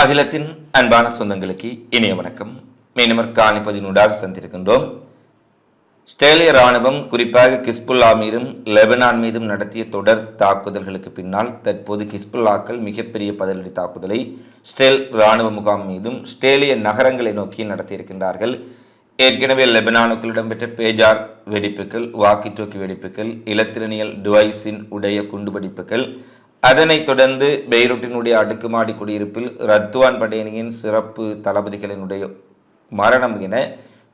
அகிலத்தின் அன்பான சொந்தங்களுக்கு இனிய வணக்கம். மீனவர் காணிப்பதினூடாக சந்திருக்கின்றோம் ஸ்டேலிய ராணுவம் குறிப்பாக கிஸ்புல்லா மீதும் லெபனான் மீதும் நடத்திய தொடர் தாக்குதல்களுக்கு பின்னால் தற்போது கிஸ்புல்லாக்கள் மிகப்பெரிய பதிலடி தாக்குதலை ஸ்டேல் ராணுவ முகாம் மீதும் ஸ்டேலிய நகரங்களை நோக்கி நடத்தியிருக்கின்றார்கள். ஏற்கனவே லெபனானுக்குள் இடம்பெற்ற பேஜார் வெடிப்புகள் வாக்கி டோக்கி வெடிப்புகள் இலத்திரனியல் டுவைஸின் உடைய குண்டுவெடிப்புகள் அதனைத் தொடர்ந்து பெய்ரூட்டினுடைய அடுக்குமாடி குடியிருப்பில் ரத்துவான் படையணியின் சிறப்பு தளபதிகளினுடைய மரணம் என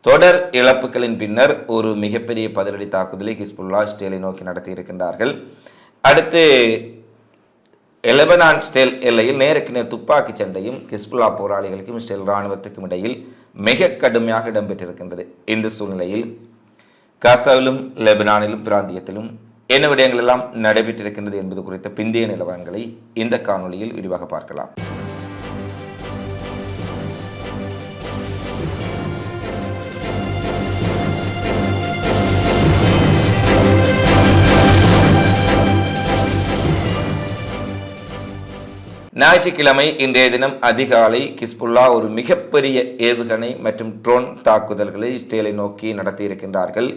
தொடர் இழப்புகளின் பின்னர் ஒரு மிகப்பெரிய பதிலடி தாக்குதலை ஹிஸ்புல்லா ஸ்டேலை நோக்கி நடத்தியிருக்கின்றார்கள். அடுத்து லெபனான் ஸ்டேல் எல்லையில் நேருக்கு நேர் துப்பாக்கி சண்டையும் ஹிஸ்புல்லா போராளிகளுக்கும் ஸ்டேல் இராணுவத்துக்கும் இடையில் மிக கடுமையாக இடம்பெற்றிருக்கின்றது. இந்த சூழ்நிலையில் காசாவிலும் லெபனானிலும் பிராந்தியத்திலும் என்ன விடயங்கள் எல்லாம் நடைபெற்றிருக்கின்றது என்பது குறித்த பிந்தைய நிலவரங்களை இந்த காணொளியில் விரிவாக பார்க்கலாம். ஞாயிற்றுக்கிழமை இன்றைய தினம் அதிகாலை கிஸ்புல்லா ஒரு மிகப்பெரிய ஏவுகணை மற்றும் ட்ரோன் தாக்குதல்களை இஸ்ரேலை நோக்கி நடத்தியிருக்கின்றார்கள்.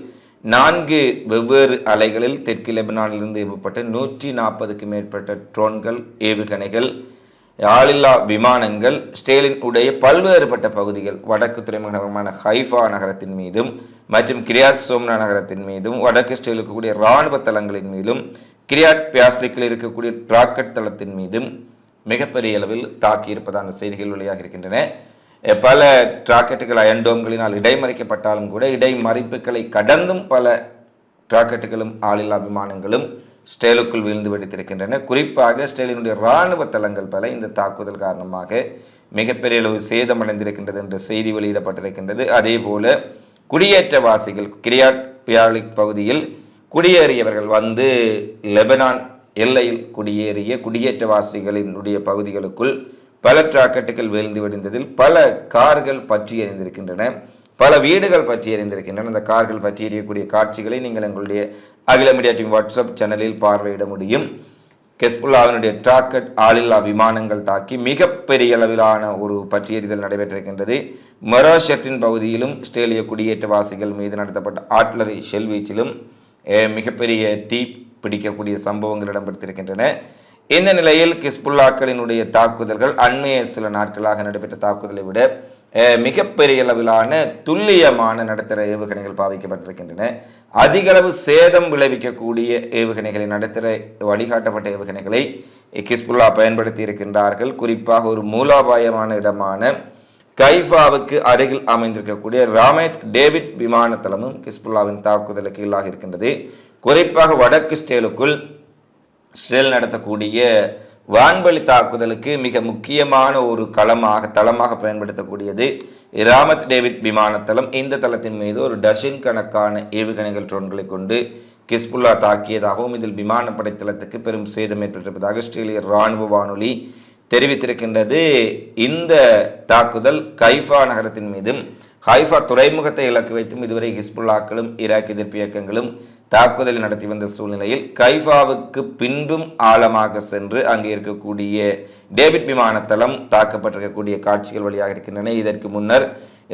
நான்கு வெவ்வேறு அலைகளில் தெற்கு லெபனானிலிருந்து ஏவப்பட்ட நூற்றி நாற்பதுக்கு மேற்பட்ட ட்ரோன்கள் ஏவுகணைகள் ஆளில்லா விமானங்கள் ஸ்டேலின் உடைய பல்வேறுபட்ட பகுதிகள் வடக்கு துறைமுக நகரமான ஹைஃபா நகரத்தின் மீதும் மற்றும் கிரியாட் சோம்னா நகரத்தின் மீதும் வடக்கு ஸ்டேலில் இருக்கக்கூடிய இராணுவ தளங்களின் மீதும் கிரியாட் பியாஸ்லிக்கில் இருக்கக்கூடிய டிராக்கட் தளத்தின் மீதும் மிகப்பெரிய அளவில் தாக்கி இருப்பதான செய்திகள் வெளியாக இருக்கின்றன பல டிராக்கெட்டுகள் அயன்டோம்களினால் இடைமறிக்கப்பட்டாலும் கூட இடைமறிப்புகளை கடந்தும் பல டிராக்கெட்டுகளும் ஆளில்லா விமானங்களும் ஸ்டேலுக்குள் வீழ்ந்து வெடித்திருக்கின்றன. குறிப்பாக ஸ்டேலினுடைய இராணுவ தளங்கள் பல இந்த தாக்குதல் காரணமாக மிகப்பெரிய அளவு சேதமடைந்திருக்கின்றது என்ற செய்தி வெளியிடப்பட்டிருக்கின்றது. அதே போல குடியேற்றவாசிகள் கிரியாட் பியாலிக் பகுதியில் குடியேறியவர்கள் வந்து லெபனான் எல்லையில் குடியேறிய குடியேற்றவாசிகளினுடைய பகுதிகளுக்குள் பல ராக்கெட்டுகள் வீழ்ந்து விழுந்ததில் பல கார்கள் பற்றி எறிந்திருக்கின்றன. பல வீடுகள் பற்றி எறிந்திருக்கின்றன. அந்த கார்கள் பற்றி எறியக்கூடிய காட்சிகளை நீங்கள் எங்களுடைய அகில மீடியா டீம் வாட்ஸ்அப் சேனலில் பார்வையிட முடியும். கெஸ்புல்லாவினுடைய டிராக்கெட் ஆளில்லா விமானங்கள் தாக்கி மிகப்பெரிய அளவிலான ஒரு பற்றியறிதல் நடைபெற்றிருக்கின்றது. மொராஷட்டின் பகுதியிலும் ஸ்டேலிய குடியேற்றவாசிகள் மீது நடத்தப்பட்ட ஆட்லரி ஷெல்வீச்சிலும் மிகப்பெரிய தீ பிடிக்கக்கூடிய சம்பவங்கள் இடம்பெற்றிருக்கின்றன. இந்த நிலையில் கிஸ்புல்லாக்களினுடைய தாக்குதல்கள் அண்மைய சில நாட்களாக நடைபெற்ற தாக்குதலை விட மிகப்பெரிய அளவிலான துல்லியமான நடுத்தர ஏவுகணைகள் பாவிக்கப்பட்டிருக்கின்றன. அதிகளவு சேதம் விளைவிக்கக்கூடிய ஏவுகணைகளை நடுத்தர வழிகாட்டப்பட்ட ஏவுகணைகளை கிஸ்புல்லா பயன்படுத்தி இருக்கின்றார்கள். குறிப்பாக ஒரு மூலாபாயமான இடமான கைஃபாவுக்கு அருகில் அமைந்திருக்கக்கூடிய ராமேத் டேவிட் விமான தளமும் கிஸ்புல்லாவின் தாக்குதலுக்கு கீழாக இருக்கின்றது. குறிப்பாக வடக்கு ஸ்டேலுக்குள் இஸ்ரேல் நடத்தக்கூடிய வான்வழி தாக்குதலுக்கு மிக முக்கியமான ஒரு களமாக தளமாக பயன்படுத்தக்கூடியது ராமத் டேவிட் விமானத்தளம். இந்த தளத்தின் மீது ஒரு டசின் கணக்கான ஏவுகணைகள் ட்ரோன்களை கொண்டு கிஸ்புல்லா தாக்கியதாகவும் இதில் விமானப்படை தளத்துக்கு பெரும் சேதம் ஏற்பட்டிருப்பதாக ஆஸ்திரேலிய இராணுவ வானொலி தெரிவித்திருக்கின்றது. இந்த தாக்குதல் கைஃபா நகரத்தின் மீதும் ஹைஃபா துறைமுகத்தை இலக்கு வைத்தும் இதுவரை ஹிஸ்புல்லாக்களும் ஈராக் எதிர்ப்பு இயக்கங்களும் தாக்குதல் நடத்தி வந்த சூழ்நிலையில் கைஃபாவுக்கு பின்பும் ஆழமாக சென்று அங்கே இருக்கக்கூடிய டேவிட் விமானத்தளம் தாக்கப்பட்டிருக்கக்கூடிய காட்சிகள் வழியாக இருக்கின்றன. இதற்கு முன்னர்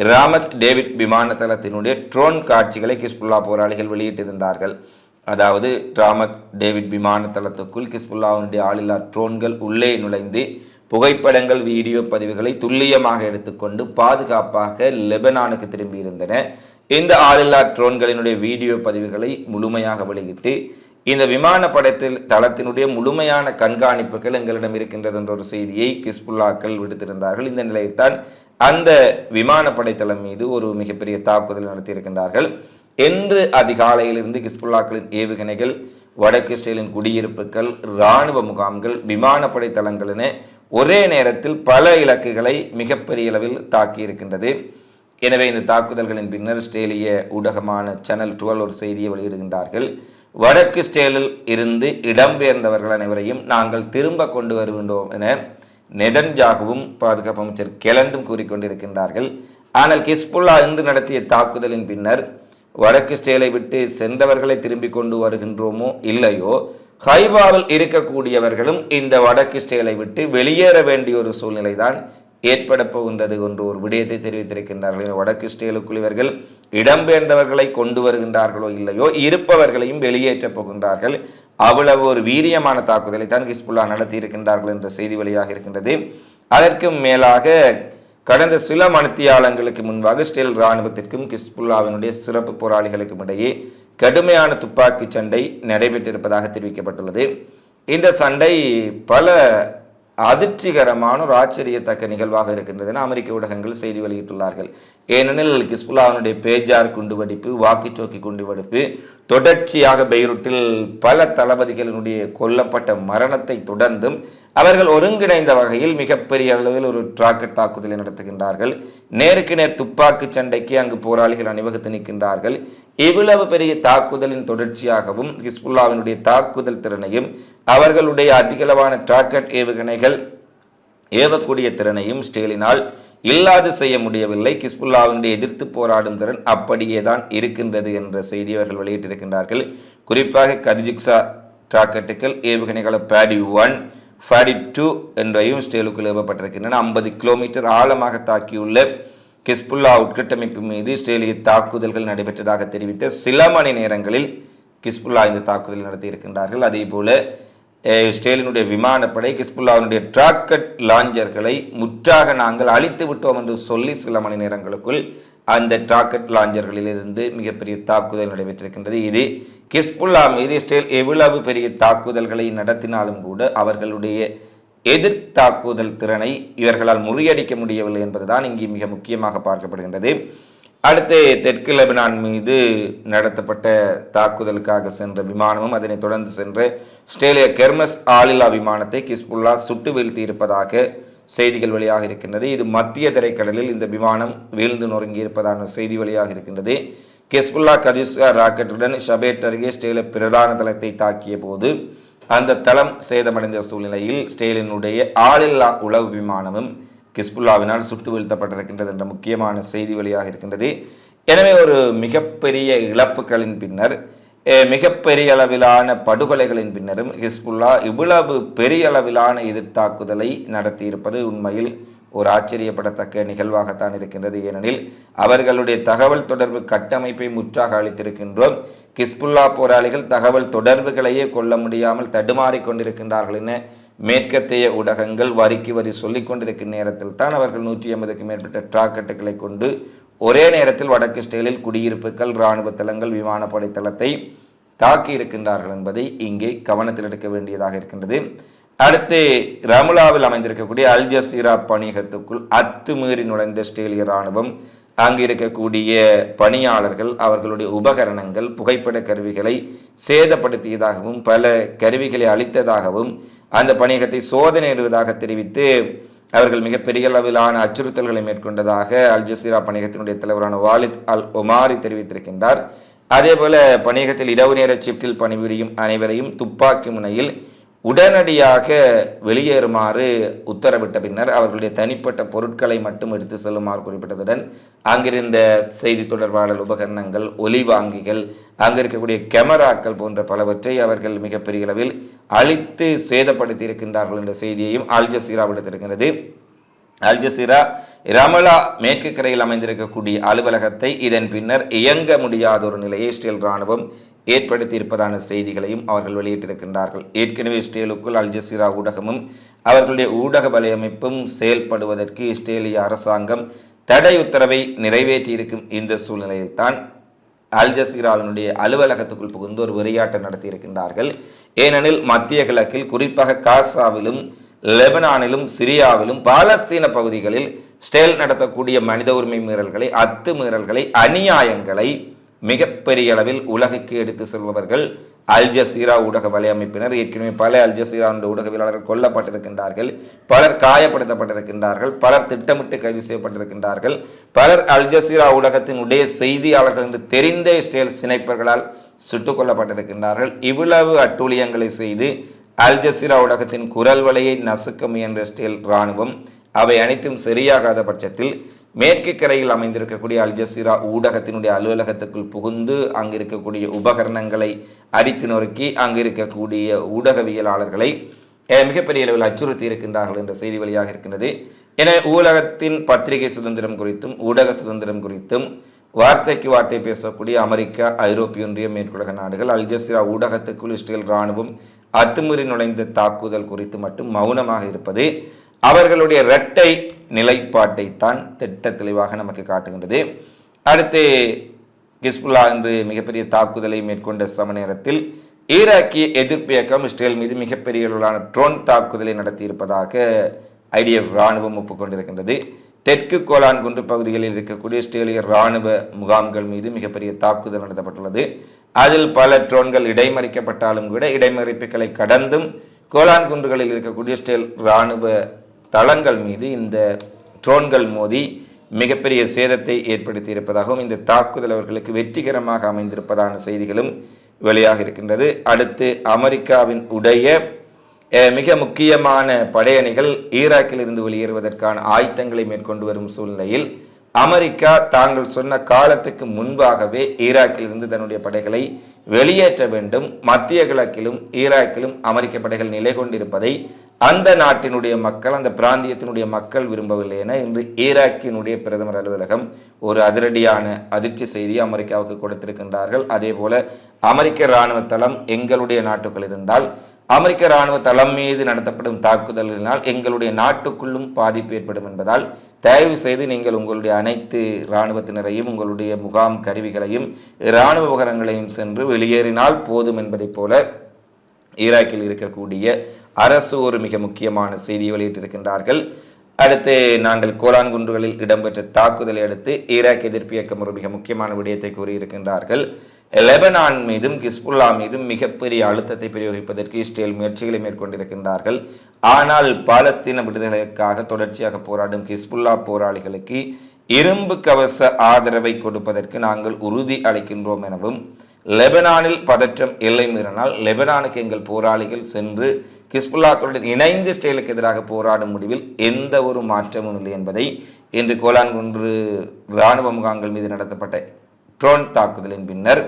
ராமத் டேவிட் விமானத்தளத்தினுடைய ட்ரோன் காட்சிகளை கிஸ்புல்லா போராளிகள் வெளியிட்டிருந்தார்கள். அதாவது ராமத் டேவிட் விமானத்தளத்துக்குள் கிஸ்புல்லாவுடைய ஆளில்லா ட்ரோன்கள் உள்ளே நுழைந்து புகைப்படங்கள் வீடியோ பதிவுகளை துல்லியமாக எடுத்துக்கொண்டு பாதுகாப்பாக லெபனானுக்கு திரும்பியிருந்தன. இந்த ஆளில்லா ட்ரோன்களினுடைய வீடியோ பதிவுகளை முழுமையாக வெளியிட்டு இந்த விமான படத்தில் தளத்தினுடைய முழுமையான கண்காணிப்புகள் எங்களிடம் இருக்கின்றது என்ற ஒரு செய்தியை கிஸ்புல்லாக்கள் விடுத்திருந்தார்கள். இந்த நிலையில்தான் அந்த விமானப்படை தளம் மீது ஒரு மிகப்பெரிய தாக்குதல் நடத்தியிருக்கின்றார்கள். என்று அதிகாலையிலிருந்து கிஸ்புல்லாக்களின் ஏவுகணைகள் வடக்கு இஸ்ரேலின் குடியிருப்புகள் இராணுவ முகாம்கள் விமானப்படை தளங்கள் என ஒரே நேரத்தில் பல இலக்குகளை மிகப்பெரிய அளவில் தாக்கியிருக்கின்றது. எனவே இந்த தாக்குதல்களின் பின்னர் ஸ்டேலிய ஊடகமான சேனல் டுவெல் ஒரு செய்தியை வெளியிடுகின்றார்கள். வடக்கு ஸ்டேலில் இருந்து இடம்பெயர்ந்தவர்கள் அனைவரையும் நாங்கள் திரும்ப கொண்டு வருகின்றோம் என நெதன்ஜாகவும் பாதுகாப்பு அமைச்சர் கெலண்டும் கூறிக்கொண்டிருக்கின்றார்கள். ஆனால் கிஸ்புல்லா இன்று நடத்திய தாக்குதலின் பின்னர் வடக்கு ஸ்டேலை விட்டு சென்றவர்களை திரும்பி கொண்டு வருகின்றோமோ இல்லையோ ஹைபாவில் இருக்கக்கூடியவர்களும் இந்த வடக்கு ஸ்டேலை விட்டு வெளியேற வேண்டிய ஒரு சூழ்நிலை தான் ஏற்பட போகின்றது என்று ஒரு விடயத்தை தெரிவித்திருக்கின்றார்கள். வடக்கு ஸ்டேலுக்குள் இவர்கள் இடம்பெயர்ந்தவர்களை கொண்டு வருகின்றார்களோ இல்லையோ இருப்பவர்களையும் வெளியேற்றப் போகின்றார்கள். அவ்வளவு ஒரு வீரியமான தாக்குதலை தான் ஹிஸ்புல்லா நடத்தி இருக்கின்றார்கள் என்ற செய்தி வெளியாக இருக்கின்றது. அதற்கும் மேலாக கடந்த சில மணித்தியாலங்களுக்கு முன்பாக ஸ்டேல் இராணுவத்திற்கும் ஹிஸ்புல்லாவினுடைய சிறப்பு போராளிகளுக்கும் இடையே கடுமையான துப்பாக்கி சண்டை நடைபெற்றிருப்பதாக தெரிவிக்கப்பட்டுள்ளது. இந்த சண்டை பல அதிர்ச்சிகரமான ஒரு ஆச்சரியத்தக்க நிகழ்வாக இருக்கின்றது என அமெரிக்க ஊடகங்கள் செய்தி வெளியிட்டுள்ளார்கள். ஏனெனில் கிஸ்புல்லாவினுடைய பேஜார் குண்டுவெடிப்பு குண்டு குண்டுவெடிப்பு தொடர்ச்சியாக பெய்ரூட்டில் பல தளபதிகளினுடைய கொல்லப்பட்ட மரணத்தை தொடர்ந்தும் அவர்கள் ஒருங்கிணைந்த வகையில் மிகப்பெரிய அளவில் ஒரு ராக்கெட் தாக்குதலை நடத்துகின்றார்கள். நேருக்கு நேர் துப்பாக்கி சண்டைக்கு அங்கு போராளிகள் அணிவகுத்து நிற்கின்றார்கள். இவ்வளவு பெரிய தாக்குதலின் தொடர்ச்சியாகவும் ஹிஸ்புல்லாவினுடைய தாக்குதல் திறனையும் அவர்களுடைய அதிகளவான டிராக்கெட் ஏவுகணைகள் ஏவக்கூடிய திறனையும் ஸ்டேலினால் இல்லாது செய்ய முடியவில்லை. கிஸ்புல்லாவினுடைய எதிர்த்து போராடும் திறன் அப்படியே தான் இருக்கின்றது என்ற செய்தி அவர்கள் வெளியிட்டிருக்கின்றார்கள். குறிப்பாக கதிஜிக்ஸா டிராக்கெட்டுகள் ஏவுகணைகளை பேடி ஒன் ஃபேடி டூ என்றையும் ஸ்டேலுக்குள் ஏவப்பட்டிருக்கின்றன. ஐம்பது கிலோமீட்டர் ஆழமாக தாக்கியுள்ள கிஸ்புல்லா உட்கட்டமைப்பு மீது இஸ்ரேலிய தாக்குதல்கள் நடைபெற்றதாக தெரிவித்த சில மணி நேரங்களில் கிஸ்புல்லா இந்த தாக்குதல் நடத்தியிருக்கின்றார்கள் அதே போல இஸ்ரேலினுடைய விமானப்படை கிஸ்புல்லாவினுடைய டிராக்கட் லாஞ்சர்களை முற்றாக நாங்கள் அழித்து விட்டோம் என்று சொல்லி சில மணி நேரங்களுக்குள் அந்த டிராக்கெட் லாஞ்சர்களிலிருந்து மிகப்பெரிய தாக்குதல் நடைபெற்றிருக்கின்றது. இது கிஸ்புல்லா மீது இஸ்ரேல் எவ்வளவு பெரிய தாக்குதல்களை நடத்தினாலும் கூட அவர்களுடைய எதிர் தாக்குதல் திறனை இவர்களால் முறியடிக்க முடியவில்லை என்பதுதான் இங்கே மிக முக்கியமாக பார்க்கப்படுகின்றது. அடுத்து தெற்கு லெபனான் மீது நடத்தப்பட்ட தாக்குதலுக்காக சென்ற விமானமும் அதனைத் தொடர்ந்து சென்ற ஸ்டேலிய கெர்மஸ் ஆளில்லா விமானத்தை கிஸ்புல்லா சுட்டு வீழ்த்தி இருப்பதாக செய்திகள் வெளியாக இருக்கின்றது. இது மத்திய திரைக்கடலில் இந்த விமானம் வீழ்ந்து நொறுங்கி இருப்பதான செய்தி வெளியாக இருக்கின்றது. கெஸ்புல்லா கதிஸ்கா ராக்கெட்டுடன் ஷபேட் அருகே ஸ்டேல பிரதான தளத்தை தாக்கிய போது அந்த தளம் சேதமடைந்த சூழ்நிலையில் ஸ்டேலினுடைய ஆளில்லா உளவு விமானமும் கிஸ்புல்லாவினால் சுட்டு வீழ்த்தப்பட்டிருக்கின்றது என்ற முக்கியமான செய்தி வழியாக இருக்கின்றது. எனவே ஒரு மிகப்பெரிய இழப்புகளின் பின்னர் மிகப்பெரிய அளவிலான படுகொலைகளின் பின்னரும் ஹிஸ்புல்லா இவ்வளவு பெரிய அளவிலான எதிர்த்தாக்குதலை நடத்தியிருப்பது உண்மையில் ஒரு ஆச்சரியப்படத்தக்க நிகழ்வாகத்தான் இருக்கின்றது. ஏனெனில் அவர்களுடைய தகவல் தொடர்பு கட்டமைப்பை முற்றாக அளித்திருக்கின்றோம். கிஸ்புல்லா போராளிகள் தகவல் தொடர்புகளையே கொள்ள முடியாமல் தடுமாறி கொண்டிருக்கின்றார்கள் என மேற்கத்திய ஊடகங்கள் வரிக்கு வரி சொல்லிக் கொண்டிருக்கும் நேரத்தில் தான் அவர்கள் நூற்றி ஐம்பதுக்கு மேற்பட்ட டிராக்கெட்டுகளை கொண்டு ஒரே நேரத்தில் வடக்கு ஸ்டேலில் குடியிருப்புகள் இராணுவ தளங்கள் விமானப்படை தளத்தை தாக்கி இருக்கின்றார்கள் என்பதை இங்கே கவனத்தில் எடுக்க வேண்டியதாக இருக்கின்றது. அடுத்து ரமுலாவில் அமைந்திருக்கக்கூடிய அல் ஜசீரா பணியகத்துக்குள் அத்துமீறி நுழைந்த ஸ்டேலிய இராணுவம் அங்கு இருக்கக்கூடிய பணியாளர்கள் அவர்களுடைய உபகரணங்கள் புகைப்பட கருவிகளை சேதப்படுத்தியதாகவும் பல கருவிகளை அளித்ததாகவும் அந்த பணியகத்தை சோதனையிடுவதாக தெரிவித்து அவர்கள் மிகப்பெரிய அளவிலான அச்சுறுத்தல்களை மேற்கொண்டதாக அல் ஜசீரா பணியகத்தினுடைய தலைவரான வாலித் அல் ஒமாரி தெரிவித்திருக்கின்றார். அதேபோல பணியகத்தில் இரவு நேர ஷிப்டில் பணிபுரியும் அனைவரையும் துப்பாக்கி முனையில் உடனடியாக வெளியேறுமாறு உத்தரவிட்ட பின்னர் அவர்களுடைய தனிப்பட்ட பொருட்களை மட்டும் எடுத்து செல்லுமாறு குறிப்பிட்டதுடன் அங்கிருந்த செய்தி தொடர்பாளர் உபகரணங்கள் ஒலிவாங்கிகள் அங்கு இருக்கக்கூடிய கேமராக்கள் போன்ற பலவற்றை அவர்கள் மிகப்பெரிய அளவில் அழித்து சேதப்படுத்தி இருக்கின்றார்கள் என்ற செய்தியையும் அல் ஜசீரா விடுத்திருக்கிறது அல்ஜசீரா ரமலா மேற்கு கரையில் அமைந்திருக்கக்கூடிய அலுவலகத்தை இதன் பின்னர் இயங்க முடியாத ஒரு நிலையை இஸ்ரேல் ராணுவம் ஏற்படுத்தியிருப்பதான செய்திகளையும் அவர்கள் வெளியிட்டிருக்கின்றார்கள். ஏற்கனவே இஸ்ரேலுக்குள் அல் ஜசீரா ஊடகமும் அவர்களுடைய ஊடக வலையமைப்பும் செயல்படுவதற்கு இஸ்ரேலிய அரசாங்கம் தடை உத்தரவை நிறைவேற்றியிருக்கும் இந்த சூழ்நிலையில்தான் அல்ஜசீராவினுடைய அலுவலகத்துக்குள் புகுந்து ஒரு விளையாட்டை நடத்தியிருக்கின்றார்கள். ஏனெனில் மத்திய கிழக்கில் குறிப்பாக காசாவிலும் லெபனானிலும் சிரியாவிலும் பாலஸ்தீன பகுதிகளில் ஸ்டேல் நடத்தக்கூடிய மனித உரிமை மீறல்களை அத்துமீறல்களை அநியாயங்களை மிகப்பெரிய அளவில் உலகுக்கு எடுத்து செல்பவர்கள் அல் ஜசீரா ஊடக வலையமைப்பினர். ஏற்கனவே பல அல் என்ற ஊடகவியலாளர்கள் கொல்லப்பட்டிருக்கின்றார்கள் பலர் காயப்படுத்தப்பட்டிருக்கின்றார்கள் பலர் திட்டமிட்டு கைது செய்யப்பட்டிருக்கின்றார்கள். பலர் அல் ஜசீரா ஊடகத்தினுடைய செய்தியாளர்கள் என்று தெரிந்த ஸ்டேல் சினைப்பர்களால் சுட்டுக் கொல்லப்பட்டிருக்கின்றார்கள். இவ்வளவு அட்டூழியங்களை செய்து அல் ஜசீரா ஊடகத்தின் குரல் வலையை நசுக்க முயன்ற இஸ்ரேல் இராணுவம் அவை அனைத்தும் சரியாகாத பட்சத்தில் மேற்கு கரையில் அமைந்திருக்கக்கூடிய அல் ஜசீரா ஊடகத்தினுடைய அலுவலகத்துக்குள் புகுந்து அங்கு இருக்கக்கூடிய உபகரணங்களை அடித்து நொறுக்கி அங்கு இருக்கக்கூடிய ஊடகவியலாளர்களை மிகப்பெரிய அளவில் அச்சுறுத்தி இருக்கின்றார்கள் என்ற செய்தி வழியாக இருக்கின்றது. என ஊடகத்தின் பத்திரிகை சுதந்திரம் குறித்தும் ஊடக சுதந்திரம் குறித்தும் வார்த்தைக்கு வார்த்தை பேசக்கூடிய அமெரிக்கா ஐரோப்பிய ஒன்றியம் மேற்குலக நாடுகள் அல்ஜசீரா ஊடகத்துக்குள் இஸ்ரேல் இராணுவம் அத்துமீறி நுழைந்த தாக்குதல் குறித்து மட்டும் மௌனமாக இருப்பது அவர்களுடைய இரட்டை நிலைப்பாட்டை தான் திட்ட தெளிவாக நமக்கு காட்டுகின்றது. அடுத்து கிஸ்புல்லா என்று மிகப்பெரிய தாக்குதலை மேற்கொண்ட சம நேரத்தில் ஈராக்கிய எதிர்ப்பு இயக்கம் இஸ்ரேல் மீது மிகப்பெரிய அளவிலான ட்ரோன் தாக்குதலை நடத்தியிருப்பதாக ஐடிஎஃப் இராணுவம் ஒப்புக்கொண்டிருக்கின்றது. தெற்கு கோலான்குன்று பகுதிகளில் இருக்கக்கூடிய இஸ்ரேலிய இராணுவ முகாம்கள் மீது மிகப்பெரிய தாக்குதல் நடத்தப்பட்டுள்ளது. அதில் பல ட்ரோன்கள் இடைமறிக்கப்பட்டாலும் கூட இடைமறிப்புகளை கடந்தும் கோலான்குன்றுகளில் இருக்கக்கூடிய இஸ்ரேல் இராணுவ தளங்கள் மீது இந்த ட்ரோன்கள் மோதி மிகப்பெரிய சேதத்தை ஏற்படுத்தி இருப்பதாகவும் இந்த தாக்குதல் அவர்களுக்கு வெற்றிகரமாக அமைந்திருப்பதான செய்திகளும் வெளியாக இருக்கின்றது அடுத்து அமெரிக்காவின் உடைய மிக முக்கியமான படையணிகள் ஈராக்கில் இருந்து வெளியேறுவதற்கான ஆயத்தங்களை மேற்கொண்டு வரும் சூழ்நிலையில் அமெரிக்கா தாங்கள் சொன்ன காலத்துக்கு முன்பாகவே ஈராக்கில் இருந்து தன்னுடைய படைகளை வெளியேற்ற வேண்டும். மத்திய கிழக்கிலும் ஈராக்கிலும் அமெரிக்க படைகள் நிலை கொண்டிருப்பதை அந்த நாட்டினுடைய மக்கள் அந்த பிராந்தியத்தினுடைய மக்கள் விரும்பவில்லை என இன்று ஈராக்கினுடைய பிரதமர் அலுவலகம் ஒரு அதிரடியான அதிர்ச்சி செய்தியை அமெரிக்காவுக்கு கொடுத்திருக்கின்றார்கள். அதே போல அமெரிக்க இராணுவ தளம் எங்களுடைய நாட்டுக்குள் இருந்தால் அமெரிக்க இராணுவ தளம் மீது நடத்தப்படும் தாக்குதல்களினால் எங்களுடைய நாட்டுக்குள்ளும் பாதிப்பு ஏற்படும் என்பதால் தயவு செய்து நீங்கள் உங்களுடைய அனைத்து இராணுவத்தினரையும் உங்களுடைய முகாம் கருவிகளையும் இராணுவ உபகரணங்களையும் சென்று வெளியேறினால் போதும் என்பதைப் போல ஈராக்கில் இருக்கக்கூடிய அரசு ஒரு மிக முக்கியமான செய்தியை வெளியிட்டிருக்கின்றார்கள். அடுத்து நாங்கள் கோலான்குன்றுகளில் இடம்பெற்ற தாக்குதலை அடுத்து ஈராக் எதிர்ப்பு இயக்கம் ஒரு மிக முக்கியமான விடயத்தை கூறியிருக்கின்றார்கள். லெபனான் மீதும் கிஸ்புல்லா மீதும் மிகப்பெரிய அழுத்தத்தை பிரயோகிப்பதற்கு இஸ்ரேல் முயற்சிகளை மேற்கொண்டிருக்கின்றார்கள். ஆனால் பாலஸ்தீன விடுதலைக்காக தொடர்ச்சியாக போராடும் கிஸ்புல்லா போராளிகளுக்கு இரும்பு கவச ஆதரவை கொடுப்பதற்கு நாங்கள் உறுதி அளிக்கின்றோம் எனவும் லெபனானில் பதற்றம் இல்லை மீறினால் லெபனானுக்கு எங்கள் போராளிகள் சென்று கிஸ்புல்லாக்களுடன் இணைந்து இஸ்ரேலுக்கு எதிராக போராடும் முடிவில் எந்த ஒரு மாற்றமும் இல்லை என்பதை இன்று கோலான்குன்று இராணுவ முகாம்கள் மீது நடத்தப்பட்ட ட்ரோன் தாக்குதலின் பின்னர்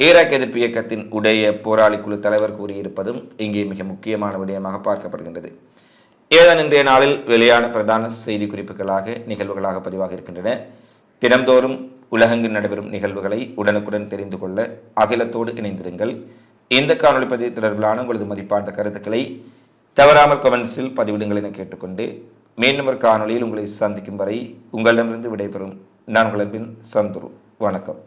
ஈராக் எதிர்ப்பு இயக்கத்தின் உடைய போராளி குழு தலைவர் கூறியிருப்பதும் இங்கே மிக முக்கியமான விடயமாக பார்க்கப்படுகின்றது. ஏதான் இன்றைய நாளில் வெளியான பிரதான செய்தி குறிப்புகளாக நிகழ்வுகளாக பதிவாக இருக்கின்றன. தினம்தோறும் உலகெங்கு நடைபெறும் நிகழ்வுகளை உடனுக்குடன் தெரிந்து கொள்ள அகிலத்தோடு இணைந்திருங்கள். இந்த காணொளி பதிவு தொடர்பிலான உங்களது மதிப்பான கருத்துக்களை தவறாமல் கமெண்ட்ஸில் பதிவிடுங்கள் என கேட்டுக்கொண்டு மீண்டும் ஒரு காணொளியில் உங்களை சந்திக்கும் வரை உங்களிடமிருந்து விடைபெறும் நான் உங்களின் அன்பின் சந்துரு. வணக்கம்.